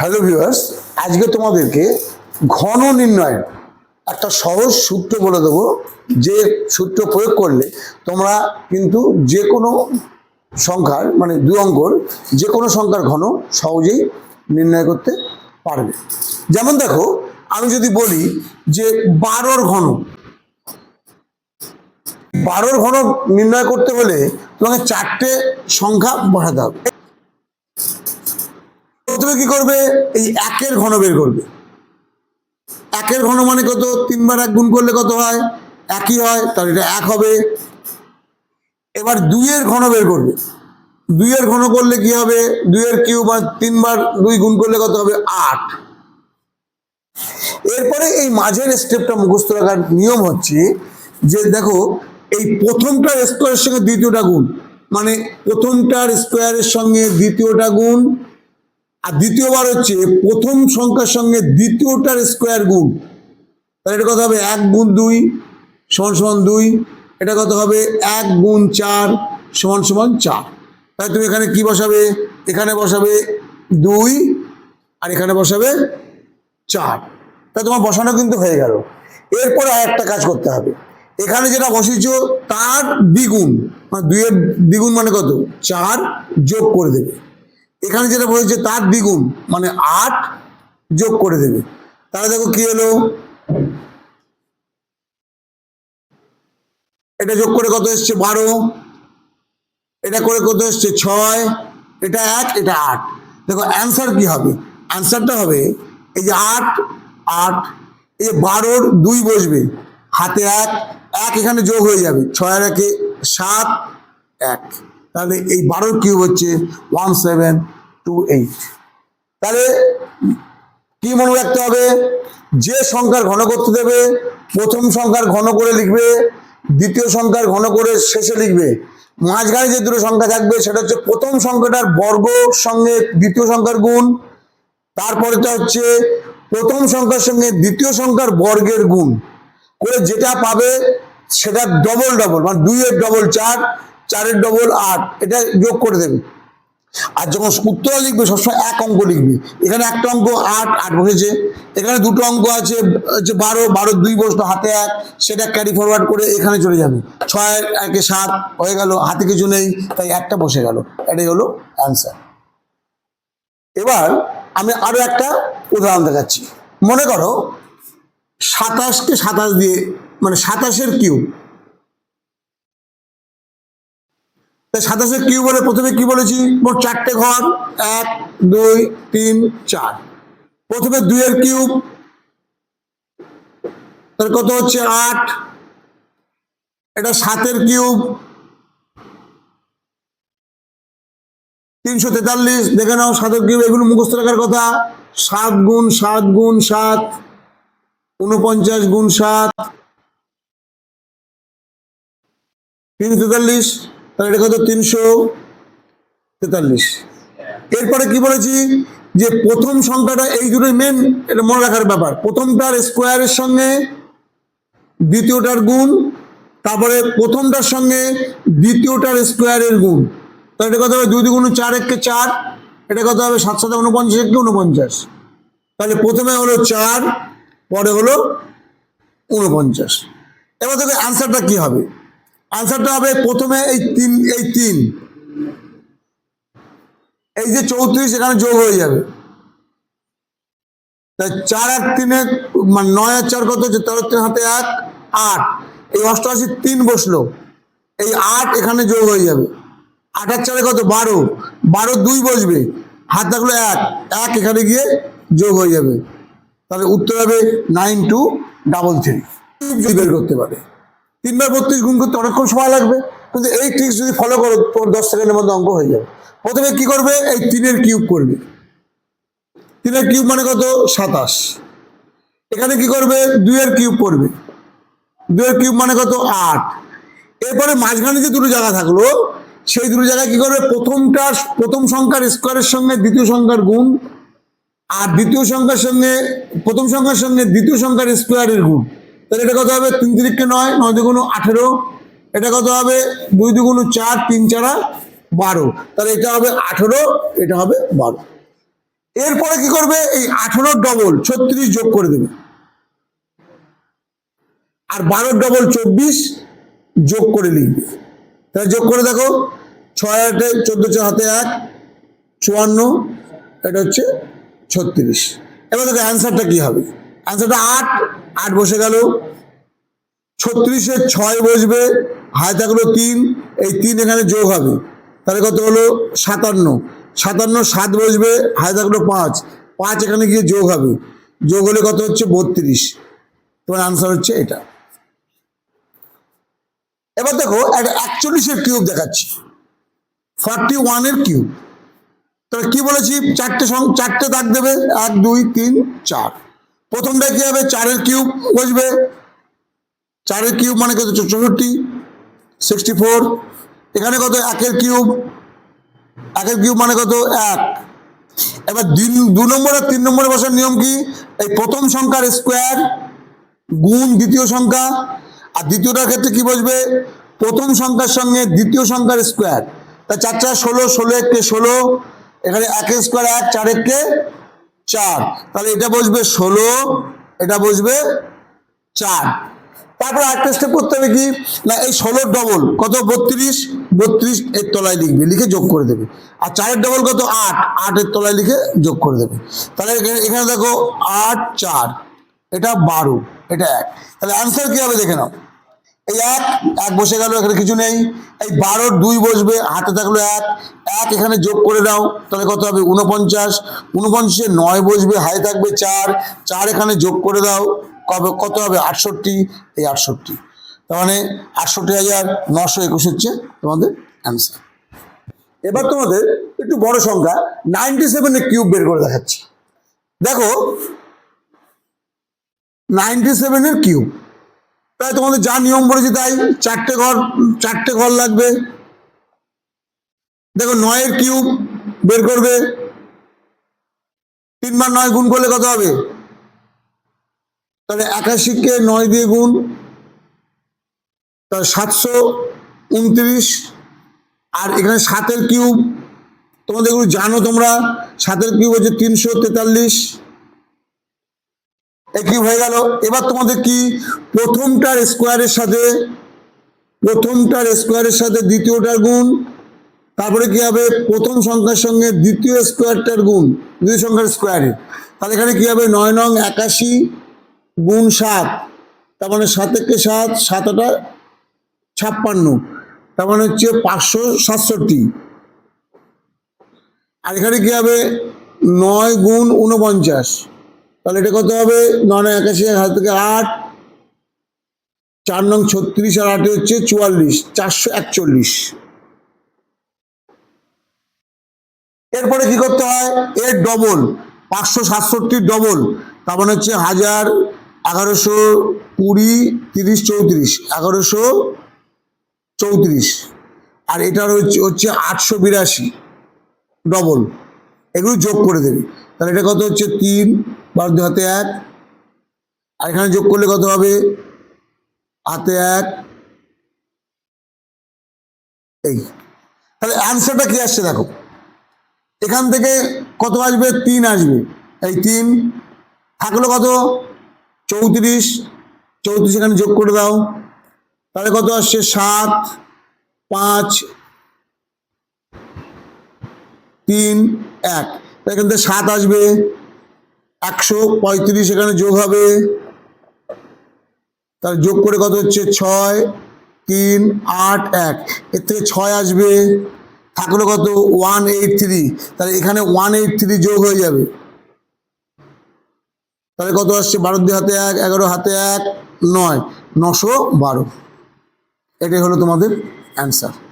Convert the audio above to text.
Hello viewers, আজকে তোমাদেরকে ঘন নির্ণয়ের একটা সহজ সূত্র বলে দেবো। যে সূত্র প্রয়োগ করলে তোমরা কিন্তু যে কোনো সংখ্যার মানে দুই অঙ্কর যে কোনো সংখ্যার ঘন সহজেই নির্ণয় করতে পারবে। যেমন দেখো, আমি যদি বলি যে বারোর ঘন বারোর ঘন নির্ণয় করতে হলে তোমাকে চারটে সংখ্যা বসাতে হবে। প্রথমে কি করবে? এই একের ঘন বের করবে। একের ঘন মানে কত? তিনবার এক গুণ করলে কত হয়? একই হয়, তাহলে এটা এক হবে। এবার দুইয়ের ঘন বের করবে। দুইয়ের ঘন করলে কি হবে? দুইয়ের কিউ বা তিনবার দুই গুণ করলে কত হবে? আট। এরপরে এই মাঝের স্টেপটা মুখস্থ রাখার নিয়ম হচ্ছে যে, দেখো, এই প্রথমটার স্কোয়ারের সঙ্গে দ্বিতীয়টা গুণ। মানে প্রথমটার স্কোয়ারের সঙ্গে দ্বিতীয়টা গুণ আর দ্বিতীয়বার হচ্ছে প্রথম সংখ্যার সঙ্গে দ্বিতীয়টার স্কোয়ার গুণ। তাহলে এটা কত হবে? এক গুণ দুই সমান সমান দুই। এটা কত হবে? এক গুণ চার সমান সমান চার। তাহলে তুমি এখানে কি বসাবে? এখানে বসাবে দুই আর এখানে বসাবে চার। তা তোমার বসানো কিন্তু হয়ে গেল। এরপরে আর একটা কাজ করতে হবে। এখানে যেটা বসিয়েছ, তার দ্বিগুণ মানে দুইয়ের দ্বিগুণ মানে কত? চার যোগ করে দেবে। এখানে যেটা বলেছে তার দ্বিগুণ মানে আট যোগ করে দেবে। তাহলে দেখো কি হলো? এটা যোগ করে কত এসছে? বারো। এটা করে কত এসছে? ছয়। এটা এক, এটা আট। দেখো অ্যান্সার কি হবে? অ্যান্সারটা হবে, এই যে আট আট, এই যে বারোর দুই বসবে। হাতে এক এক এখানে যোগ হয়ে যাবে। ছয়ের একে সাত, এক। তাহলে এই বারোর কিউব হচ্ছে ওয়ান সেভেন টু এইট তাহলে কি মনে রাখতে হবে? যে সংখ্যার ঘন করতে দেবে, প্রথম সংখ্যার ঘন করে লিখবে, দ্বিতীয় সংখ্যার ঘন করে শেষে লিখবে। মাঝখানে যে দুটো সংখ্যা থাকবে, সেটা হচ্ছে প্রথম সংখ্যাটার বর্গ সঙ্গে দ্বিতীয় সংখ্যার গুণ তারপরেটা হচ্ছে প্রথম সংখ্যার সঙ্গে দ্বিতীয় সংখ্যার বর্গের গুণ। করে যেটা পাবে, সেটা ডবল ডবল মানে দুইয়ের ডবল চার চারের ডবল আট, এটা যোগ করে দেবে। আর যখন উত্তর লিখবে, সবসময় এক অঙ্ক লিখবি। এখানে একটা অঙ্ক আট আট বসেছে। এখানে দুটো অঙ্ক আছে হচ্ছে বারো বারো দুই বসল, হাতে এক। সেটা ক্যারি ফরওয়ার্ড করে এখানে চলে যাবে। ছয়, একে সাত, হয়ে গেল, হাতে কিছু নেই, তাই একটা বসে গেল। এটাই হলো অ্যান্সার এবার আমি আরও একটা উদাহরণ দেখাচ্ছি। মনে করো, সাতাশকে সাতাশ দিয়ে মানে সাতাশের কিউ তাই সাতাশের কিউ বলে প্রথমে কি বলেছি? মোট চারটে ঘর, এক, দুই, তিন, চার। প্রথমে দুইয়ের কিউব। তাহলে কত হচ্ছে? আট। এটা সাতের কিউব। তিনশো তেতাল্লিশ। দেখে নাও, সাতের কিউব, এগুলো মুখস্থ রাখার কথা। সাত গুণ সাত গুণ সাত। উনপঞ্চাশ গুণ সাত। তিনশো তেতাল্লিশ। তাহলে এটা কত? তিনশো তেতাল্লিশ। এরপরে কি বলেছি? যে প্রথম সংখ্যাটা এই দুটোই মেন এটা মনে রাখার ব্যাপার। প্রথমটার স্কোয়ারের সঙ্গে, দ্বিতীয়টার গুণ, তারপরে প্রথমটার সঙ্গে দ্বিতীয়টার স্কোয়ারের গুণ। তাহলে এটা কত হবে? দুই দুগুণ চার এককে চার, এটা কত হবে? সাত সাথে উনপঞ্চাশ এককে উনপঞ্চাশ। তাহলে প্রথমে হলো চার, পরে হলো উনপঞ্চাশ। এবার দেখো আনসারটা কি হবে? আনসারটা হবে প্রথমে এই তিন এই তিন। এই যে চৌত্রিশ, এখানে যোগ হয়ে যাবে। তাই চার আর তিনে মানে নয় আর চার কত হচ্ছে? তেরো তিন হাতে এক, আট। এই অষ্টআশি তিন বসল। এই আট এখানে যোগ হয়ে যাবে। আট আর চারে কত? বারো। বারো দুই বসবে। হাত থাকল এক। এক এখানে গিয়ে যোগ হয়ে যাবে। তাহলে উত্তর হবে নাইন টু ডাবল থ্রি। বের করতে পারে। তিনবার বত্রিশ গুণ করতে অনেকক্ষণ সময় লাগবে। কিন্তু এই ট্রিক্স যদি ফলো করো তোর দশ সেকেন্ডের মধ্যে অঙ্ক হয়ে যাবে। প্রথমে কি করবে? এই তিনের কিউব করবে। তিনের কিউব মানে কত? সাতাশ। এখানে কি করবে? দুইয়ের কিউব করবে। দুইয়ের কিউব মানে কত? আট। এরপরে মাঝখানে যে দুটো জায়গা থাকল, সেই দুটো জায়গায় কি করবে? প্রথমটার, প্রথম সংখ্যার স্কোয়ারের সঙ্গে দ্বিতীয় সংখ্যার গুণ আর দ্বিতীয় সংখ্যার সঙ্গে, প্রথম সংখ্যার সঙ্গে দ্বিতীয় সংখ্যার স্কোয়ারের গুণ। তাহলে এটা কত হবে? তিন তিরিখকে নয় নয় দুগুণ আঠেরো। এটা কত হবে? দুই দুগুণ চার, তিন চারা বারো। তাহলে এটা হবে আঠেরো, এটা হবে বারো। এরপরে কি করবে? এই আঠেরো ডবল ছত্রিশ যোগ করে দেবে। আর বারো ডবল চব্বিশ যোগ করে লিখবে। তাহলে যোগ করে দেখো, ছয় আটে, চোদ্দ চার হাতে এক, চুয়ান্ন, এটা হচ্ছে ছত্রিশ। এবার দেখো অ্যান্সারটা কি হবে? অ্যান্সারটা আট আট বসে গেল। ছত্রিশে ছয় বসবে, হায় থাকল তিন, এই তিন এখানে যোগ হবে। তাহলে কত হলো? সাতান্ন। সাতান্ন, সাত বসবে, হায় থাকল পাঁচ। পাঁচ এখানে গিয়ে যোগ হবে। যোগ হলে কত হচ্ছে? বত্রিশ। তোমার আনসার হচ্ছে এটা। এবার দেখো একটা একচল্লিশের কিউব দেখাচ্ছি। ফর্টি ওয়ানের কিউব তাহলে কি বলেছি? চারটে সং, চারটে দাগ দেবে, এক, দুই, তিন, চার। প্রথমটা কি হবে? চারের কিউব বসবে। চারের কিউব মানে কত? চৌষট্টি। Sixty four. এখানে কত? একের কিউব। একের কিউব মানে কত? এক। এবার দু নম্বর আর তিন নম্বরে বসার নিয়ম কি? এই প্রথম সংখ্যার স্কোয়ার গুণ দ্বিতীয় সংখ্যা। আর দ্বিতীয়টার ক্ষেত্রে কি বসবে? প্রথম সংখ্যার সঙ্গে দ্বিতীয় সংখ্যার স্কোয়ার। তা চার চার, ষোলো ষোলো এককে ষোলো। এখানে একের স্কোয়ার এক চার এককে চার। তাহলে এটা বসবে ষোলো, এটা বসবে চার। তারপর একটা স্টেপ করতে হবে কি? না, এই ষোলোর ডবল কত? বত্রিশ। বত্রিশ এর তলায় লিখবে, লিখে যোগ করে দেবে। আর চারের ডবল কত? আট। আটের তলায় লিখে যোগ করে দেবে। তাহলে এখানে- এখানে দেখো আট, চার। এটা বারো, এটা এক। তাহলে অ্যান্সার কি হবে দেখে নাও। এই এক এক বসে গেল, এখানে কিছু নেই। এই বারোর দুই বসবে, হাতে থাকল এক। এক এখানে যোগ করে দাও, তাহলে কত হবে? উনপঞ্চাশ উনপঞ্চাশে নয় বসবে হাতে থাকবে চার। চার এখানে যোগ করে দাও, কবে, কত হবে? আটষট্টি। এই আটষট্টি। তার মানে আটষট্টি হাজার নশো একুশ হচ্ছে তোমাদের অ্যান্সার এবার তোমাদের একটু বড় সংখ্যা নাইনটি সেভেনের কিউব বের করে দেখাচ্ছি। দেখো নাইনটি সেভেনের কিউব তাই তোমাদের যা নিয়ম বলেছি তাই। চারটে ঘর চারটে ঘর লাগবে। দেখো নয়ের কিউব বের করবে। তিনবার নয় গুণ করলে কত হবে? তাহলে একাশিকে নয় দিয়ে গুণ। তাহলে সাতশো উনত্রিশ। আর এখানে সাতের কিউব, তোমাদের এগুলো জানো তোমরা। সাতের কিউব হচ্ছে তিনশো তেতাল্লিশ। একই হয়ে গেল। এবার তোমাদের কি প্রথমটার স্কোয়ারের সাথে, প্রথমটার স্কোয়ারের সাথে দ্বিতীয়টার গুণ, তারপরে কি হবে? প্রথম সংখ্যার সঙ্গে দ্বিতীয় স্কোয়ারটার গুণ দ্বিতীয় সংখ্যার স্কোয়ারে তাহলে এখানে কি হবে? নয় নং একাশি গুণ সাত, তার মানে সাতেরকে সাত সাতটা ছাপ্পান্ন, তার মানে হচ্ছে পাঁচশো সাতষট্টি। আর এখানে কি হবে? নয় গুণ উনপঞ্চাশ তাহলে এটা কত হবে? নয় একাশি হাত থেকে আট। চার নং ছত্রিশ আর আটে হচ্ছে চুয়াল্লিশ, চারশো একচল্লিশ। এরপরে কি করতে হয়? এর ডবল পাঁচশো সাতষট্টির ডবল তার মানে হচ্ছে হাজার এগারোশো কুড়ি তিরিশ চৌত্রিশ, এগারোশো চৌত্রিশ। আর এটার হচ্ছে হচ্ছে আটশো বিরাশি ডবল এগুলো যোগ করে দেবে। তাহলে এটা কত হচ্ছে? তিন বারো দুই, হাতে এক। আর এখানে যোগ করলে কত হবে? হাতে এক। এই। তাহলে অ্যান্সারটা কি আসছে দেখো? এখান থেকে কত আসবে? তিন আসবে। এই তিন। থাকল কত? চৌত্রিশ। চৌত্রিশ এখানে যোগ করে দাও। তাহলে কত আসছে? সাত, পাঁচ, তিন, এক। এখান থেকে সাত আসবে। একশো পঁয়ত্রিশ এখানে যোগ হবে। তার যোগ করে কত হচ্ছে? ছয়, তিন, আট, এক। এর থেকে ছয় আসবে। থাকল কত? ওয়ান এইট থ্রি তাহলে এখানে ওয়ান এইট থ্রি যোগ হয়ে যাবে। তাহলে কত আসছে? বারো দুই হাতে এক এগারো হাতে এক, নয়। নশো বারো। এটাই হলো তোমাদের অ্যান্সার